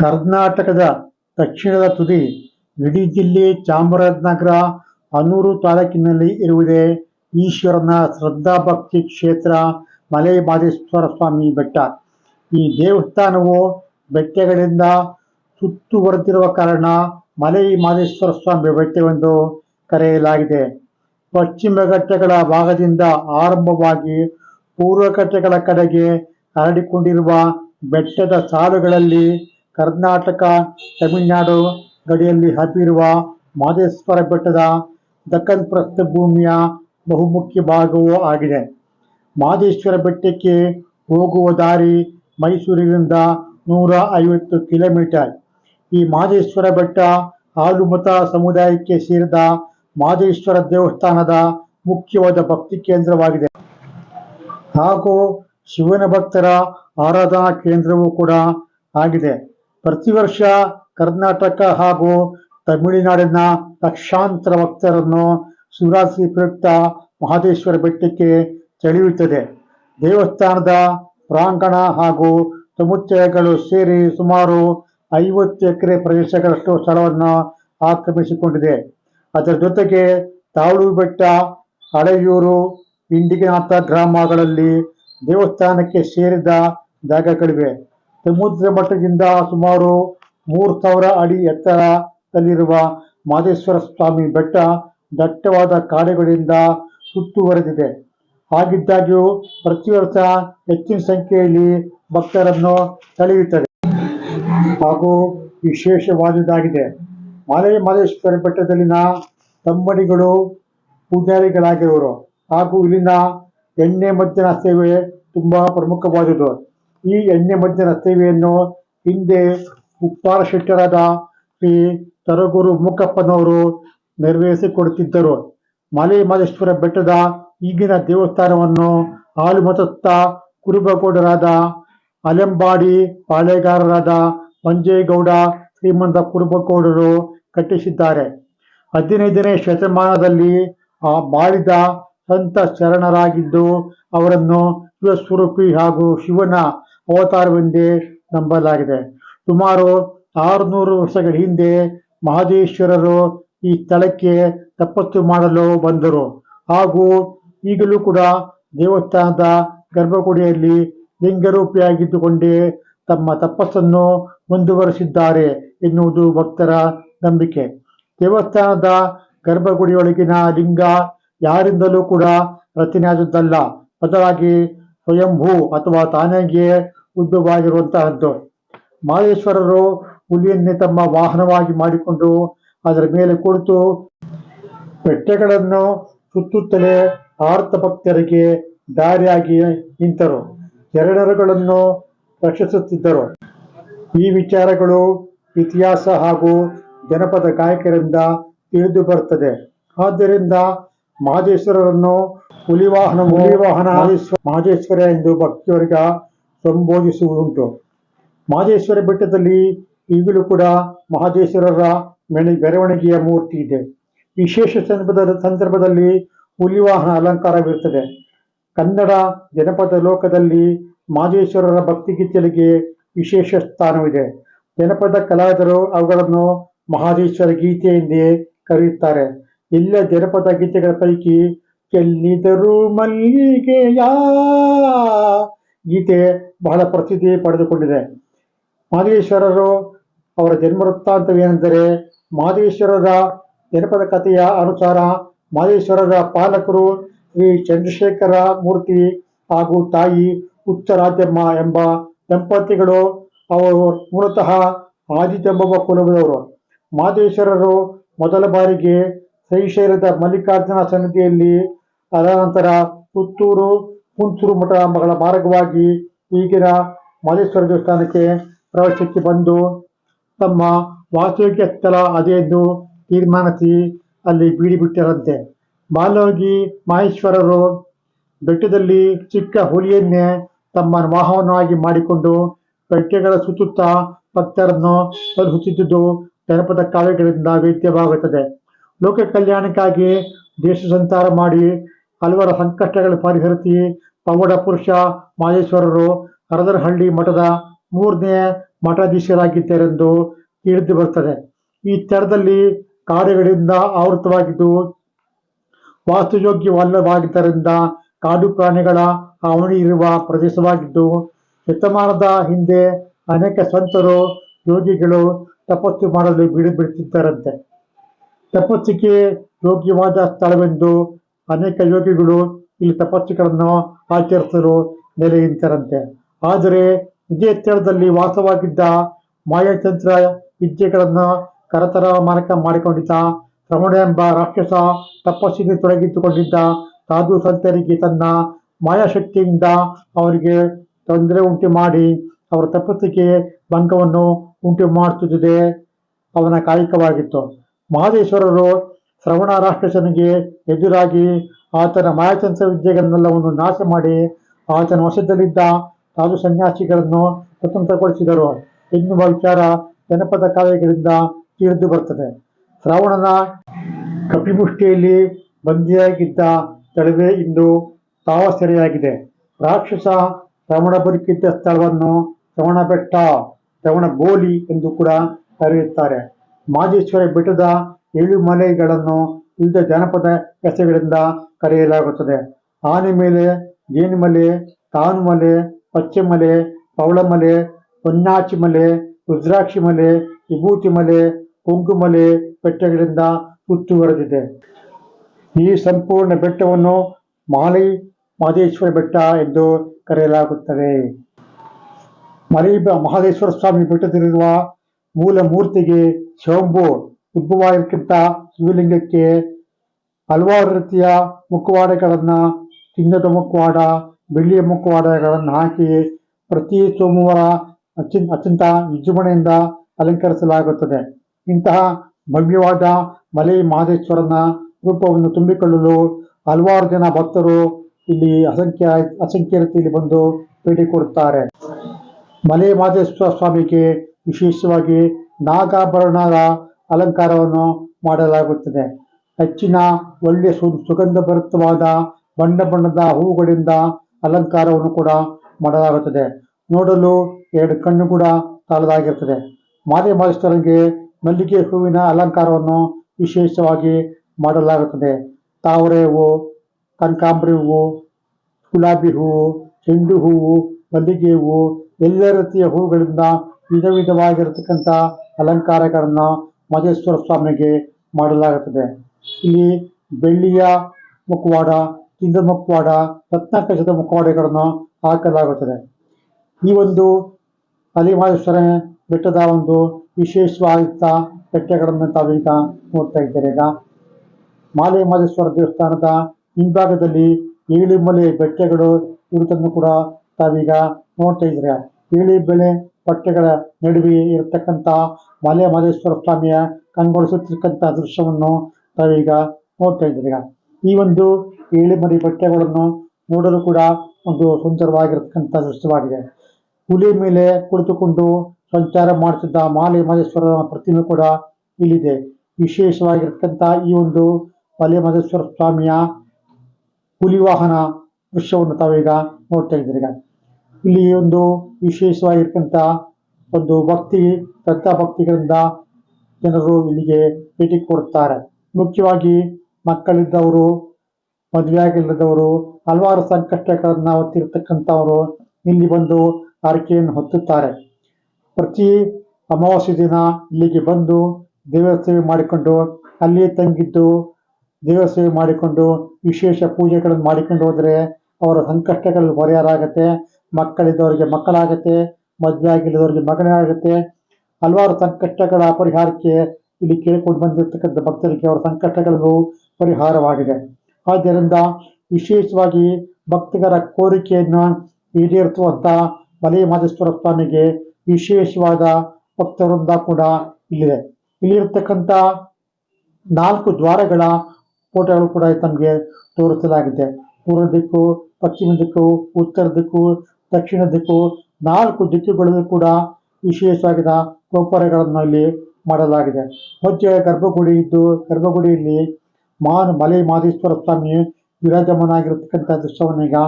ಕರ್ನಾಟಕದ ದಕ್ಷಿಣದ ತುದಿ ಇಡೀ ಜಿಲ್ಲೆ ಚಾಮರಾಜನಗರ ಹನೂರು ತಾಲೂಕಿನಲ್ಲಿ ಇರುವುದೇ ಈಶ್ವರನ ಶ್ರದ್ಧಾಭಕ್ತಿ ಕ್ಷೇತ್ರ ಮಲೆ ಮಹದೇಶ್ವರ ಸ್ವಾಮಿ ಬೆಟ್ಟ. ಈ ದೇವಸ್ಥಾನವು ಬೆಟ್ಟಗಳಿಂದ ಸುತ್ತುವರೆದಿರುವ ಕಾರಣ ಮಲೈ ಮಹದೇಶ್ವರ ಸ್ವಾಮಿ ಬೆಟ್ಟವೆಂದು ಕರೆಯಲಾಗಿದೆ. ಪಶ್ಚಿಮ ಘಟ್ಟಗಳ ಭಾಗದಿಂದ ಆರಂಭವಾಗಿ ಪೂರ್ವ ಘಟ್ಟಗಳ ಕಡೆಗೆ ಹರಡಿಕೊಂಡಿರುವ ಬೆಟ್ಟದ ಸಾಲುಗಳಲ್ಲಿ ಕರ್ನಾಟಕ, ತಮಿಳುನಾಡು ಗಡಿಯಲ್ಲಿ ಹಬ್ಬಿರುವ ಮಹದೇಶ್ವರ ಬೆಟ್ಟದ ದಕ್ಕನ್ ಪ್ರಸ್ಥಭೂಮಿಯ ಬಹುಮುಖ್ಯ ಭಾಗವೂ ಆಗಿದೆ. ಮಹದೇಶ್ವರ ಬೆಟ್ಟಕ್ಕೆ ಹೋಗುವ ದಾರಿ ಮೈಸೂರಿನಿಂದ ನೂರ ಐವತ್ತು ಕಿಲೋಮೀಟರ್. ಈ ಮಾದೇಶ್ವರ ಬೆಟ್ಟ ಹಾಲುಮತ ಸಮುದಾಯಕ್ಕೆ ಸೇರಿದ ಮಾದೇಶ್ವರ ದೇವಸ್ಥಾನದ ಮುಖ್ಯವಾದ ಭಕ್ತಿ ಕೇಂದ್ರವಾಗಿದೆ. ಹಾಗೂ ಶಿವನ ಭಕ್ತರ ಆರಾಧನಾ ಕೇಂದ್ರವೂ ಕೂಡ ಆಗಿದೆ. ಪ್ರತಿ ವರ್ಷ ಕರ್ನಾಟಕ ಹಾಗೂ ತಮಿಳುನಾಡಿನ ಲಕ್ಷಾಂತರ ಭಕ್ತರನ್ನು ಶಿವರಾತ್ರಿ ಪ್ರಯುಕ್ತ ಮಹದೇಶ್ವರ ಬೆಟ್ಟಕ್ಕೆ ಸೆಳೆಯುತ್ತದೆ ದೇವಸ್ಥಾನದ ಪ್ರಾಂಗಣ ಹಾಗೂ ಸಮುಚ್ಚಯಗಳು ಸೇರಿ ಸುಮಾರು ಐವತ್ತು ಎಕರೆ ಪ್ರದೇಶಗಳಷ್ಟು ಸ್ಥಳವನ್ನು ಆಕ್ರಮಿಸಿಕೊಂಡಿದೆ. ಅದರ ಜೊತೆಗೆ ತಾಳು ಬೆಟ್ಟ, ಹಳೆಯೂರು ಇಂಡಿಗನಾಥ ಗ್ರಾಮಗಳಲ್ಲಿ ದೇವಸ್ಥಾನಕ್ಕೆ ಸೇರಿದ ಜಾಗಗಳಿವೆ. ಸಮುದ್ರ ಮಟ್ಟದಿಂದ ಸುಮಾರು ಮೂರು ಸಾವಿರ ಅಡಿ ಎತ್ತರದಲ್ಲಿರುವ ಮಾದೇಶ್ವರ ಸ್ವಾಮಿ ಬೆಟ್ಟ ದಟ್ಟವಾದ ಕಾಡುಗಳಿಂದ ಸುತ್ತುವರೆದಿದೆ. ಹಾಗಿದ್ದಾಗ್ಯೂ ಪ್ರತಿ ವರ್ಷ ಹೆಚ್ಚಿನ ಸಂಖ್ಯೆಯಲ್ಲಿ ಭಕ್ತರನ್ನು ಸೆಳೆಯುತ್ತದೆ. ಹಾಗೂ ವಿಶೇಷವಾದುದಾಗಿದೆ. ಮಲೆ ಮಲೇಶ್ವರ ಬೆಟ್ಟದಲ್ಲಿನ ತಮ್ಮಡಿಗಳು ಪೂಜಾರಿಗಳಾಗಿರುವರು. ಹಾಗೂ ಇಲ್ಲಿನ ಎಣ್ಣೆ ಮದ್ದಿನ ಸೇವೆ ತುಂಬಾ ಪ್ರಮುಖವಾದುದು. ಈ ಎಣ್ಣೆ ಮದ್ದಿನ ಸೇವೆಯನ್ನು ಹಿಂದೆ ಉಪ್ಪಾರ ಶೆಟ್ಟರಾದ ಶ್ರೀ ತರಗುರು ಮೂಕಪ್ಪನವರು ನೆರವೇರಿಸಿಕೊಡುತ್ತಿದ್ದರು. ಮಲೆ ಮಲೇಶ್ವರ ಬೆಟ್ಟದ ಈಗಿನ ದೇವಸ್ಥಾನವನ್ನು ಹಾಲುಮತಸ್ಥ ಕುರುಬಗೌಡರಾದ ಅಲೆಂಬಾಡಿ ಪಾಳೆಗಾರರಾದ ಮಂಜೇಗೌಡ ಶ್ರೀಮಂತ ಕುರುಬಗೌಡರು ಕಟ್ಟಿಸಿದ್ದಾರೆ. ಹದಿನೈದನೇ ಶತಮಾನದಲ್ಲಿ ಆ ಬಾಳಿದ ಸಂತ ಶರಣರಾಗಿದ್ದು ಅವರನ್ನು ಶಿವಸ್ವರೂಪಿ ಹಾಗೂ ಶಿವನ ಅವತಾರವೆಂದೇ ನಂಬಲಾಗಿದೆ. ಸುಮಾರು ಆರುನೂರು ವರ್ಷಗಳ ಹಿಂದೆ ಮಹದೇಶ್ವರರು ಈ ಸ್ಥಳಕ್ಕೆ ತಪಸ್ಸು ಮಾಡಲು ಬಂದರು. ಹಾಗೂ ಈಗಲೂ ಕೂಡ ದೇವಸ್ಥಾನದ ಗರ್ಭಗುಡಿಯಲ್ಲಿ ಲಿಂಗರೂಪಿಯಾಗಿದ್ದುಕೊಂಡೇ ತಮ್ಮ ತಪಸ್ಸನ್ನು ಮುಂದುವರಿಸಿದ್ದಾರೆ ಎನ್ನುವುದು ಭಕ್ತರ ನಂಬಿಕೆ. ದೇವಸ್ಥಾನದ ಗರ್ಭಗುಡಿಯೊಳಗಿನ ಲಿಂಗ ಯಾರಿಂದಲೂ ಕೂಡ ರಚನೆಯಾದದ್ದಲ್ಲ. ಬದಲಾಗಿ ಸ್ವಯಂಭೂ ಅಥವಾ ತಾನಾಗಿಯೇ ಉದ್ಭವವಾಗಿರುವಂತಹದ್ದು. ಮಹದೇಶ್ವರರು ಹುಲಿಯನ್ನೇ ತಮ್ಮ ವಾಹನವಾಗಿ ಮಾಡಿಕೊಂಡು ಅದರ ಮೇಲೆ ಕುಳಿತು ಬೆಟ್ಟಗಳನ್ನು ಸುತ್ತುತ್ತಲೇ ಆರ್ತ ಭಕ್ತರಿಗೆ ದಾರಿಯಾಗಿ ನಿಂತರು. ಎರಡರುಗಳನ್ನು ರಕ್ಷಿಸುತ್ತಿದ್ದರು. ಈ ವಿಚಾರಗಳು ಇತಿಹಾಸ ಹಾಗೂ ಜನಪದ ಗಾಯಕರಿಂದ ತಿಳಿದು ಬರ್ತದೆ ಆದ್ದರಿಂದ ಮಹದೇಶ್ವರರನ್ನು ಹುಲಿವಾಹನ ಹುಲಿವಾಹನ. ಮಹದೇಶ್ವರ ಎಂದು ಭಕ್ತಿಯವರಿಗ ಸಂಬೋಧಿಸುವುದುಂಟು. ಮಹದೇಶ್ವರ ಬೆಟ್ಟದಲ್ಲಿ ಈಗಲೂ ಕೂಡ ಮಹದೇಶ್ವರರ ಮೆಣಿ ಮೆರವಣಿಗೆಯ ಮೂರ್ತಿ ಇದೆ. ವಿಶೇಷ ಸಂದರ್ಭದ ಸಂದರ್ಭದಲ್ಲಿ ಹುಲಿವಾಹನ ಅಲಂಕಾರವಿರುತ್ತದೆ. ಕನ್ನಡ ಜನಪದ ಲೋಕದಲ್ಲಿ ಮಹದೇಶ್ವರರ ಭಕ್ತಿಗೀತೆಗಳಿಗೆ ವಿಶೇಷ ಸ್ಥಾನವಿದೆ. ಜನಪದ ಕಲಾವಿದರು ಅವುಗಳನ್ನು ಮಹಾದೇಶ್ವರ ಗೀತೆ ಎಂದೇ ಕರೆಯುತ್ತಾರೆ. ಎಲ್ಲ ಜನಪದ ಗೀತೆಗಳ ಪೈಕಿ ಚೆಲ್ಲಿದರು ಮಲ್ಲಿಗೆಯ ಗೀತೆ ಬಹಳ ಪ್ರಸಿದ್ಧಿ ಪಡೆದುಕೊಂಡಿದೆ. ಮಹದೇಶ್ವರರು ಅವರ ಜನ್ಮ ವೃತ್ತಾಂತವೇನೆಂದರೆ ಮಹದೇಶ್ವರರ ಜನಪದ ಕಥೆಯ ಅನುಸಾರ ಮಹದೇಶ್ವರರ ಪಾಲಕರು ಶ್ರೀ ಚಂದ್ರಶೇಖರ ಮೂರ್ತಿ ಹಾಗೂ ತಾಯಿ ಉತ್ತರಾಜಮ್ಮ ಎಂಬ ದಂಪತಿಗಳು, ಅವರು ಮೂಲತಃ ಆದಿಜಂಬವ ಕುಲದವರು ಮಾದೇಶ್ವರರು ಮೊದಲ ಬಾರಿಗೆ ಶೈಶೈಲದ ಮಲ್ಲಿಕಾರ್ಜುನ ಸನ್ನಿಧಿಯಲ್ಲಿ ಅದಾನಂತರ ಪುತ್ತೂರು ಕುಂತೂರು ಮಠಗಳ ಮಾರ್ಗವಾಗಿ ಈಗಿನ ಮಾದೇಶ್ವರ ದೇವಸ್ಥಾನಕ್ಕೆ ಪ್ರವೇಶಕ್ಕೆ ಬಂದು, ತಮ್ಮ ವಾಸ್ತವಿಕ ಸ್ಥಳ ಅದೇ ಎಂದು ತೀರ್ಮಾನಿಸಿ ಅಲ್ಲಿ ಬೀಡಿ ಬಿಟ್ಟರಂತೆ. ಬಾಲೋಗಿ ಮಹೇಶ್ವರರು ಬೆಟ್ಟದಲ್ಲಿ ಚಿಕ್ಕ ಹುಲಿಯನ್ನೇ ತಮ್ಮ ವಾಹನವಾಗಿ ಮಾಡಿಕೊಂಡು ಬೆಟ್ಟಗಳ ಸುತ್ತುತ್ತ ಭಕ್ತರನ್ನು ಸುತ್ತಿದ್ದುದು ಜನಪದ ಕಾವ್ಯಗಳಿಂದ ವೇದ್ಯವಾಗುತ್ತದೆ. ಲೋಕ ಕಲ್ಯಾಣಕ್ಕಾಗಿ ದೇಶ ಸಂಚಾರ ಮಾಡಿ ಹಲವರ ಸಂಕಷ್ಟಗಳ ಪರಿಹರಿಸಿ ಪವಾಡ ಪುರುಷ ಮಾದೇಶ್ವರರು ಹರದರಹಳ್ಳಿ ಮಠದ ಮೂರನೇ ಮಠಾಧೀಶರಾಗಿದ್ದಾರೆಂದು ತಿಳಿದು ಬರುತ್ತದೆ. ಈ ಸ್ಥಳದಲ್ಲಿ ಕಾರ್ಯಗಳಿಂದ ಆವೃತವಾಗಿದ್ದು ವಾಸ್ತುಯೋಗ್ಯವಲ್ಲವಾಗಿದ್ದರಿಂದ ಕಾಡು ಪ್ರಾಣಿಗಳ ಹಾವಳಿ ಇರುವ ಪ್ರದೇಶವಾಗಿದ್ದು, ಶತಮಾನದ ಹಿಂದೆ ಅನೇಕ ಸಂತರು ಯೋಗಿಗಳು ತಪಸ್ಸು ಮಾಡಲು ಬೀಡು ಬಿಡುತ್ತಿದ್ದರಂತೆ. ತಪಸ್ಸಿಗೆ ಯೋಗ್ಯವಾದ ಸ್ಥಳವೆಂದು ಅನೇಕ ಯೋಗಿಗಳು ಇಲ್ಲಿ ತಪಸ್ಸುಗಳನ್ನು ಆಚರಿಸಲು ನೆಲೆಯಿಂತರಂತೆ ಆದರೆ, ಇದೇ ಸ್ಥಳದಲ್ಲಿ ವಾಸವಾಗಿದ್ದ ಮಾಯಾತಂತ್ರ ವಿದ್ಯೆಗಳನ್ನು ಕರತರ ಮಾರಕ ಮಾಡಿಕೊಂಡಿದ್ದ ಶ್ರವಣ ಎಂಬ ರಾಕ್ಷಸ ತಪಸ್ಸಿಗೆ ತೊಡಗಿಸಿಕೊಂಡಿದ್ದ ಸಾಧು ಸಂತರಿಗೆ ತನ್ನ ಮಾಯಾಶಕ್ತಿಯಿಂದ ಅವರಿಗೆ ತೊಂದರೆ ಉಂಟು ಮಾಡಿ ಅವರ ತಪಸ್ಸಿಗೆ ಭಂಗವನ್ನು ಉಂಟು ಮಾಡುತ್ತಿದ್ದುದೇ ಅವನ ಕಾಯಕವಾಗಿತ್ತು. ಮಹದೇಶ್ವರರು ಶ್ರವಣ ರಾಕ್ಷಸನಿಗೆ ಎದುರಾಗಿ ಆತನ ಮಾಯತಂತ್ರ ವಿದ್ಯೆಗಳನ್ನೆಲ್ಲವನ್ನು ನಾಶ ಮಾಡಿ ಆತನ ವಶದಲ್ಲಿದ್ದ ಸಾಧು ಸನ್ಯಾಸಿಗಳನ್ನು ಸ್ವತಂತ್ರಗೊಳಿಸಿದರು. ಎನ್ನುವ ವಿಚಾರ ಜನಪದ ಕಾವ್ಯಗಳಿಂದ ತಿಳಿದು ಬರ್ತದೆ ಶ್ರಾವಣನ ಕಪಿಮುಷ್ಟಿಯಲ್ಲಿ ಬಂದಿಯಾಗಿದ್ದ ಸ್ಥಳವೇ ಇಂದು ತಾವ ಸೆರೆಯಾಗಿದೆ ರಾಕ್ಷಸ ರಮಣ ಬದುಕಿದ್ದ ಸ್ಥಳವನ್ನು ರಮಣ ಬೆಟ್ಟ ರಮಣ ಗೋಲಿ ಎಂದು ಕೂಡ ಕರೆಯುತ್ತಾರೆ. ಮಾದೇಶ್ವರ ಬೆಟ್ಟದ ಏಳು ಮಲೆಗಳನ್ನು ವಿವಿಧ ಜಾನಪದ ಹೆಸರುಗಳಿಂದ ಕರೆಯಲಾಗುತ್ತದೆ. ಆನೆ ಮೇಲೆ ಜೇನುಮಲೆ ಕಾನುಮಲೆ ಪಚ್ಚೆಮಲೆ ಪವಳಮಲೆ ಹೊನ್ನಾಚಿ ಮಲೆ, ರುದ್ರಾಕ್ಷಿ ಮಲೆ, ವಿಭೂತಿ ಮಲೆ ಕುಂಕುಮಲೆ ಬೆಟ್ಟಗಳಿಂದ ಸುತ್ತುವರೆದಿದೆ ಈ ಸಂಪೂರ್ಣ ಬೆಟ್ಟವನ್ನು ಮಾಲಿ ಮಹದೇಶ್ವರ ಬೆಟ್ಟ ಎಂದು ಕರೆಯಲಾಗುತ್ತದೆ. ಮಲಿ ಮಹದೇಶ್ವರ ಸ್ವಾಮಿ ಬೆಟ್ಟದಲ್ಲಿರುವ ಮೂಲ ಮೂರ್ತಿಗೆ ಶಂಭು ಉದ್ಭವಕ್ಕಿಂತ ಶಿವಲಿಂಗಕ್ಕೆ ಹಲವಾರು ರೀತಿಯ ಮುಖವಾಡಗಳನ್ನು, ಚಿನ್ನದ ಮುಖವಾಡ, ಬೆಳ್ಳಿಯ ಮುಖವಾಡಗಳನ್ನು ಹಾಕಿ ಪ್ರತಿ ಸೋಮವಾರ ಅತ್ಯಂತ ಅತ್ಯಂತ ವಿಜೃಂಭಣೆಯಿಂದ ಅಲಂಕರಿಸಲಾಗುತ್ತದೆ. ಇಂತಹ ಭವ್ಯವಾದ ಮಲೈ ಮಹದೇಶ್ವರನ ರೂಪವನ್ನು ತುಂಬಿಕೊಳ್ಳಲು ಹಲವಾರು ಜನ ಭಕ್ತರು ಇಲ್ಲಿ ಅಸಂಖ್ಯ ಅಸಂಖ್ಯ ರೀತಿಯಲ್ಲಿ ಬಂದು ಭೇಟಿ ಕೊಡುತ್ತಾರೆ. ಮಲೆ ಮಾದೇಶ್ವರ ಸ್ವಾಮಿಗೆ ವಿಶೇಷವಾಗಿ ನಾಗಾಭರಣದ ಅಲಂಕಾರವನ್ನು ಮಾಡಲಾಗುತ್ತದೆ. ಹೆಚ್ಚಿನ ಒಳ್ಳೆಯ ಸುಗಂಧ ಭರಿತವಾದ ಬಣ್ಣ ಬಣ್ಣದ ಹೂವುಗಳಿಂದ ಅಲಂಕಾರವನ್ನು ಕೂಡ ಮಾಡಲಾಗುತ್ತದೆ. ನೋಡಲು ಎರಡು ಕಣ್ಣು ಕೂಡ ತಾಳದಾಗಿರುತ್ತದೆ ಮಾದೇ ಮಹೇಶ್ವರನಿಗೆ ಮಲ್ಲಿಗೆ ಹೂವಿನ ಅಲಂಕಾರವನ್ನು ವಿಶೇಷವಾಗಿ ಮಾಡಲಾಗುತ್ತದೆ. ತಾವರೆ ಹೂವು, ಕನಕಾಂಬ್ರಿ ಹೂವು, ಗುಲಾಬಿ ಹೂವು, ಚೆಂಡು ಹೂವು, ಮಲ್ಲಿಗೆ ಹೂವು, ಎಲ್ಲ ರೀತಿಯ ಹೂವುಗಳಿಂದ ವಿಧ ವಿಧವಾಗಿರತಕ್ಕಂಥ ಅಲಂಕಾರಗಳನ್ನು ಮಹೇಶ್ವರ ಸ್ವಾಮಿಗೆ ಮಾಡಲಾಗುತ್ತದೆ. ಇಲ್ಲಿ ಬೆಳ್ಳಿಯ ಮುಖವಾಡ ಚಿನ್ನದ ಮುಖವಾಡ ರತ್ನಾಕರ್ಷದ ಮುಖವಾಡಗಳನ್ನು ಹಾಕಲಾಗುತ್ತದೆ. ಈ ಒಂದು ಅಲಿಮಹೇಶ್ವರ ಬೆಟ್ಟದ ಒಂದು ವಿಶೇಷವಾದ ಬೆಟ್ಟಗಳನ್ನು ತಾವೀಗ ನೋಡ್ತಾ ಇದ್ದೇನೆ ಈಗ ಮಾಲೆ ಮಾದೇಶ್ವರ ದೇವಸ್ಥಾನದ ಹಿಂಭಾಗದಲ್ಲಿ ಏಳು ಮಲೆ ಬೆಟ್ಟಗಳು ಇರುವುದನ್ನು ಕೂಡ ತಾವೀಗ ನೋಡ್ತಾ ಇದ್ರೆ ಏಳು ಬೆಳೆ ಬಟ್ಟೆಗಳ ನಡುವೆ ಇರತಕ್ಕಂಥ ಮಾಲೆ ಮಹದೇಶ್ವರ ಸ್ವಾಮಿಯ ಕಂಗೊಳಿಸುತ್ತಿರ್ತಕ್ಕಂಥ ದೃಶ್ಯವನ್ನು ತಾವೀಗ ನೋಡ್ತಾ ಇದ್ರಿ ಈ ಒಂದು ಏಳು ಬಟ್ಟೆಗಳನ್ನು ನೋಡಲು ಕೂಡ ಒಂದು ಸುಂದರವಾಗಿರತಕ್ಕಂಥ ದೃಶ್ಯವಾಗಿದೆ. ಹುಲಿ ಮೇಲೆ ಕುಳಿತುಕೊಂಡು ಸಂಚಾರ ಮಾಡುತ್ತಿದ್ದ ಮಾಲೆ ಮಹದೇಶ್ವರ ಪ್ರತಿಮೆ ಕೂಡ ಇಲ್ಲಿದೆ. ವಿಶೇಷವಾಗಿರ್ತಕ್ಕಂಥ ಈ ಒಂದು ಮಹದೇಶ್ವರ ಸ್ವಾಮಿಯ ಹುಲಿ ವಾಹನ ದೃಶ್ಯವನ್ನು ತಾವೀಗ ನೋಡ್ತಾ ಇದ್ದೀರಿ. ಈಗ ಇಲ್ಲಿ ಒಂದು ವಿಶೇಷವಾಗಿರ್ತಕ್ಕಂಥ ಒಂದು ಭಕ್ತಿ, ಶ್ರದ್ಧಾ ಭಕ್ತಿಗಳಿಂದ ಜನರು ಇಲ್ಲಿಗೆ ಭೇಟಿ ಕೊಡುತ್ತಾರೆ. ಮುಖ್ಯವಾಗಿ ಮಕ್ಕಳಿದ್ದವರು ಮದುವೆಯಾಗಿಲ್ಲದವರು ಹಲವಾರು ಸಂಕಷ್ಟಗಳನ್ನು ಹೊತ್ತಿರ್ತಕ್ಕಂಥವರು ಇಲ್ಲಿ ಬಂದು ಆರಕೆಯನ್ನು ಹೊತ್ತುತ್ತಾರೆ. ಪ್ರತಿ ಅಮಾವಾಸ್ಯೆ ದಿನ ಇಲ್ಲಿಗೆ ಬಂದು ದೇವರ ಸೇವೆ ಮಾಡಿಕೊಂಡು ಅಲ್ಲಿ ತಂಗಿದ್ದು ದೇವರ ಸೇವೆ ಮಾಡಿಕೊಂಡು, ವಿಶೇಷ ಪೂಜೆಗಳನ್ನು ಮಾಡಿಕೊಂಡು ಹೋದರೆ ಅವರ ಸಂಕಷ್ಟಗಳಲ್ಲಿ ಪರಿಹಾರ ಆಗುತ್ತೆ ಮಕ್ಕಳಿದ್ದವರಿಗೆ ಮಕ್ಕಳಾಗುತ್ತೆ ಮದುವೆ ಆಗಿಲ್ಲದವರಿಗೆ ಮಗನೇ ಆಗುತ್ತೆ ಹಲವಾರು ಸಂಕಷ್ಟಗಳ ಪರಿಹಾರಕ್ಕೆ ಇಲ್ಲಿ ಕೇಳಿಕೊಂಡು ಬಂದಿರತಕ್ಕಂಥ ಭಕ್ತರಿಗೆ ಅವರ ಸಂಕಷ್ಟಗಳು ಪರಿಹಾರವಾಗಿದೆ. ಆದ್ದರಿಂದ ವಿಶೇಷವಾಗಿ ಭಕ್ತಗರ ಕೋರಿಕೆಯನ್ನು ಈಡೇರಿಸುವಂಥ ಮಲೆ ಮಾದೇಶ್ವರ ಸ್ವಾಮಿಗೆ ವಿಶೇಷವಾದ ಭಕ್ತವೃಂದ ಕೂಡ ಇಲ್ಲಿದೆ. ಇಲ್ಲಿರ್ತಕ್ಕಂಥ ನಾಲ್ಕು ದ್ವಾರಗಳ ಫೋಟೋಗಳು ಕೂಡ ತಮಗೆ ತೋರಿಸಲಾಗಿದೆ. ಪೂರ್ವ ದಿಕ್ಕು, ಪಶ್ಚಿಮ ದಿಕ್ಕು, ಉತ್ತರ ದಿಕ್ಕು, ದಕ್ಷಿಣ ದಿಕ್ಕು, ನಾಲ್ಕು ದಿಕ್ಕುಗಳಲ್ಲೂ ಕೂಡ ವಿಶೇಷವಾಗಿದ ಗೋಪುರಗಳನ್ನು ಇಲ್ಲಿ ಮಾಡಲಾಗಿದೆ. ಮಧ್ಯೆ ಗರ್ಭಗುಡಿ ಇದ್ದು, ಗರ್ಭಗುಡಿಯಲ್ಲಿ ಮಾನ್ ಮಲೆ ಮಾದೇಶ್ವರ ಸ್ವಾಮಿ ವಿರಾಜಮಾನಾಗಿರತಕ್ಕಂಥ ದೃಶ್ಯವನ್ನು ಈಗ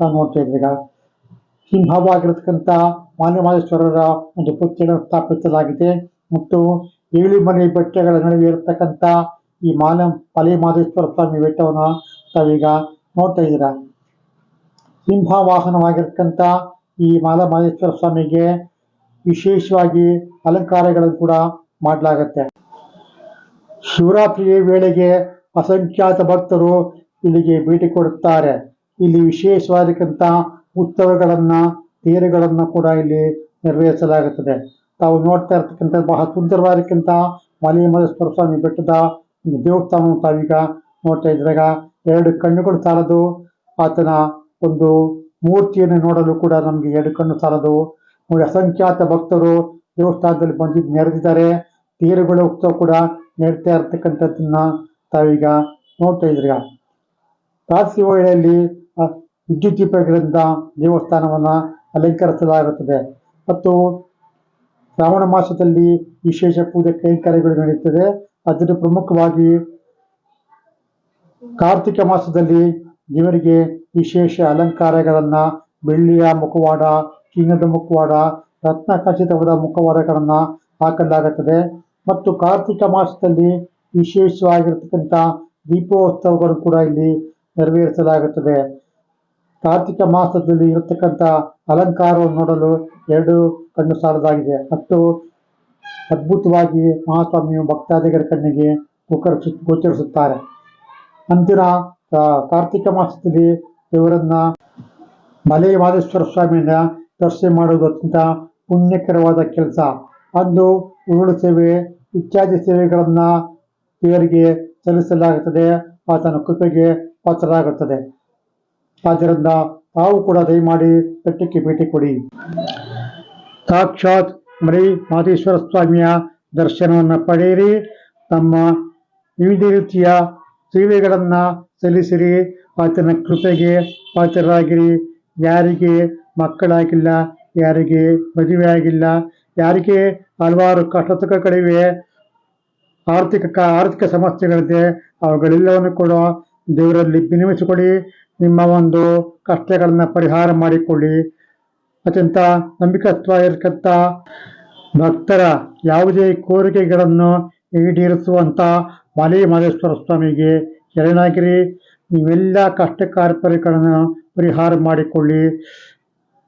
ನಾವು ನೋಡ್ತಾ ಇದ್ದೀವಿ. ಈಗ ಸಿಂಹವಾಗಿರತಕ್ಕಂಥ ಮಾನ್ಯಮಾದೇಶ್ವರರ ಒಂದು ಪುತ್ರಿಯನ್ನು ಸ್ಥಾಪಿಸಲಾಗಿದೆ. ಮತ್ತು ಏಳಿಮನೆ ಬೆಟ್ಟಗಳ ನಡುವೆ ಇರತಕ್ಕಂಥ ಈ ಮಾಲ ಮಲೆ ಮಾದೇಶ್ವರ ಸ್ವಾಮಿ ಬೆಟ್ಟವನ್ನು ತಾವೀಗ ನೋಡ್ತಾ ಇದ್ದೀರ? ಸಿಂಹ ವಾಹನವಾಗಿರ್ತಕ್ಕಂಥ ಈ ಮಾಲ ಮಾದೇಶ್ವರ ಸ್ವಾಮಿಗೆ ವಿಶೇಷವಾಗಿ ಅಲಂಕಾರಗಳನ್ನು ಕೂಡ ಮಾಡಲಾಗತ್ತೆ. ಶಿವರಾತ್ರಿಯ ವೇಳೆಗೆ ಅಸಂಖ್ಯಾತ ಭಕ್ತರು ಇಲ್ಲಿಗೆ ಭೇಟಿ ಕೊಡುತ್ತಾರೆ. ಇಲ್ಲಿ ವಿಶೇಷವಾಗಿರ್ತಕ್ಕಂಥ ಉತ್ಸವಗಳನ್ನ, ತೇರುಗಳನ್ನು ಕೂಡ ಇಲ್ಲಿ ನೆರವೇರಿಸಲಾಗುತ್ತದೆ. ತಾವು ನೋಡ್ತಾ ಇರ್ತಕ್ಕಂಥ ಬಹಳ ಸುಂದರವಾಗಿರ್ತಕ್ಕಂಥ ಮಲೆಮಹೇಶ್ವರ ಸ್ವಾಮಿ ಬೆಟ್ಟದ ಒಂದು ದೇವಸ್ಥಾನವನ್ನು ತಾವೀಗ ನೋಡ್ತಾ ಇದ್ದಾಗ ಎರಡು ಕಣ್ಣುಗಳು ಸಾಲದು. ಆತನ ಒಂದು ಮೂರ್ತಿಯನ್ನು ನೋಡಲು ಕೂಡ ನಮಗೆ ಎರಡು ಕಣ್ಣು ಸಾಲದು. ಅಸಂಖ್ಯಾತ ಭಕ್ತರು ದೇವಸ್ಥಾನದಲ್ಲಿ ಬಂದಿದ್ದು ನೆರೆದಿದ್ದಾರೆ. ತೇರುಗಳ ಉತ್ಸವ ಕೂಡ ನೆಡ್ತಾ ಇರ್ತಕ್ಕಂಥದ್ದನ್ನ ತಾವೀಗ ನೋಡ್ತಾ ಇದ್ರಿಗ ರಾತ್ರಿ ವೇಳೆಯಲ್ಲಿ ವಿದ್ಯುತ್ ದೀಪಗಳಿಂದ ದೇವಸ್ಥಾನವನ್ನ ಅಲಂಕರಿಸಲಾಗುತ್ತದೆ. ಮತ್ತು ಶ್ರಾವಣ ಮಾಸದಲ್ಲಿ ವಿಶೇಷ ಪೂಜೆ ಕೈಂಕರ್ಯಗಳು ನಡೆಯುತ್ತದೆ. ಅದನ್ನು ಪ್ರಮುಖವಾಗಿ ಕಾರ್ತಿಕ ಮಾಸದಲ್ಲಿ ಇವರಿಗೆ ವಿಶೇಷ ಅಲಂಕಾರಗಳನ್ನು, ಬೆಳ್ಳಿಯ ಮುಖವಾಡ, ಚಿನ್ನದ ಮುಖವಾಡ ರತ್ನ ಖಚಿತವಾದ ಮುಖವಾಡಗಳನ್ನು ಹಾಕಲಾಗುತ್ತದೆ. ಮತ್ತು ಕಾರ್ತಿಕ ಮಾಸದಲ್ಲಿ ವಿಶೇಷವಾಗಿರತಕ್ಕಂಥ ದೀಪೋತ್ಸವಗಳು ಕೂಡ ಇಲ್ಲಿ ನೆರವೇರಿಸಲಾಗುತ್ತದೆ. ಕಾರ್ತಿಕ ಮಾಸದಲ್ಲಿ ಇರತಕ್ಕಂಥ ಅಲಂಕಾರವನ್ನು ನೋಡಲು ಎರಡು ಕಣ್ಣು ಸಾಲದಾಗಿದೆ. ಮತ್ತು ಅದ್ಭುತವಾಗಿ ಮಹಾಸ್ವಾಮಿಯು ಭಕ್ತಾದಿಗರ ಕಣ್ಣಿಗೆ ಗೋಕರಿಸ ಗೋಚರಿಸುತ್ತಾರೆ. ಅಂದಿನ ಕಾರ್ತಿಕ ಮಾಸದಲ್ಲಿ ದೇವರನ್ನ ಮಲೆ ಮಾದೇಶ್ವರ ಸ್ವಾಮಿಯನ್ನ ದರ್ಶನ ಮಾಡುವುದು ಅತ್ಯಂತ ಪುಣ್ಯಕರವಾದ ಕೆಲಸ. ಅಂದು ಉರುಳು ಸೇವೆ, ಇತ್ಯಾದಿ ಸೇವೆಗಳನ್ನ ದೇವರಿಗೆ ಸಲ್ಲಿಸಲಾಗುತ್ತದೆ. ಆತನ ಕೃಪೆಗೆ ಪಾತ್ರರಾಗುತ್ತದೆ. ಆದ್ದರಿಂದ ತಾವು ಕೂಡ ದಯಮಾಡಿ ಬೆಟ್ಟಕ್ಕೆ ಭೇಟಿ ಕೊಡಿ. ಸಾಕ್ಷಾತ್ ಮಲೆ ಮಾದೇಶ್ವರ ಸ್ವಾಮಿಯ ದರ್ಶನವನ್ನು ಪಡೆಯಿರಿ. ತಮ್ಮ ವಿವಿಧ ರೀತಿಯ ಸೇವೆಗಳನ್ನು ಸಲ್ಲಿಸಿರಿ. ಆತನ ಕೃಪೆಗೆ ಪಾತ್ರರಾಗಿರಿ. ಯಾರಿಗೆ ಮಕ್ಕಳಾಗಿಲ್ಲ, ಯಾರಿಗೆ ಮದುವೆ ಆಗಿಲ್ಲ ಯಾರಿಗೆ ಹಲವಾರು ಕಷ್ಟಗಳಿವೆ ಆರ್ಥಿಕ ಆರ್ಥಿಕ ಸಮಸ್ಯೆಗಳಿದೆ, ಅವುಗಳೆಲ್ಲವನ್ನು ಕೂಡ ದೇವರಲ್ಲಿ ವಿನಿಮಿಸಿಕೊಳ್ಳಿ ನಿಮ್ಮ ಒಂದು ಕಷ್ಟಗಳನ್ನು ಪರಿಹಾರ ಮಾಡಿಕೊಳ್ಳಿ. ಅತ್ಯಂತ ನಂಬಿಕತ್ವ ಇರತಕ್ಕಂಥ ಭಕ್ತರ ಯಾವುದೇ ಕೋರಿಕೆಗಳನ್ನು ಈಡೇರಿಸುವಂಥ ಮಲೆ ಮಹೇಶ್ವರ ಸ್ವಾಮಿಗೆ ಶರಣಾಗಿರಿ. ನೀವೆಲ್ಲ ಕಷ್ಟ ಕಾರ್ಪರಿಗಳನ್ನು ಪರಿಹಾರ ಮಾಡಿಕೊಳ್ಳಿ.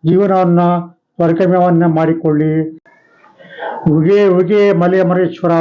ಜೀವನವನ್ನು ಸ್ವರ್ಗಮಯವನ್ನು ಮಾಡಿಕೊಳ್ಳಿ. ಉಗೆ ಉಗೆ ಮಲೆ ಮಹೇಶ್ವರ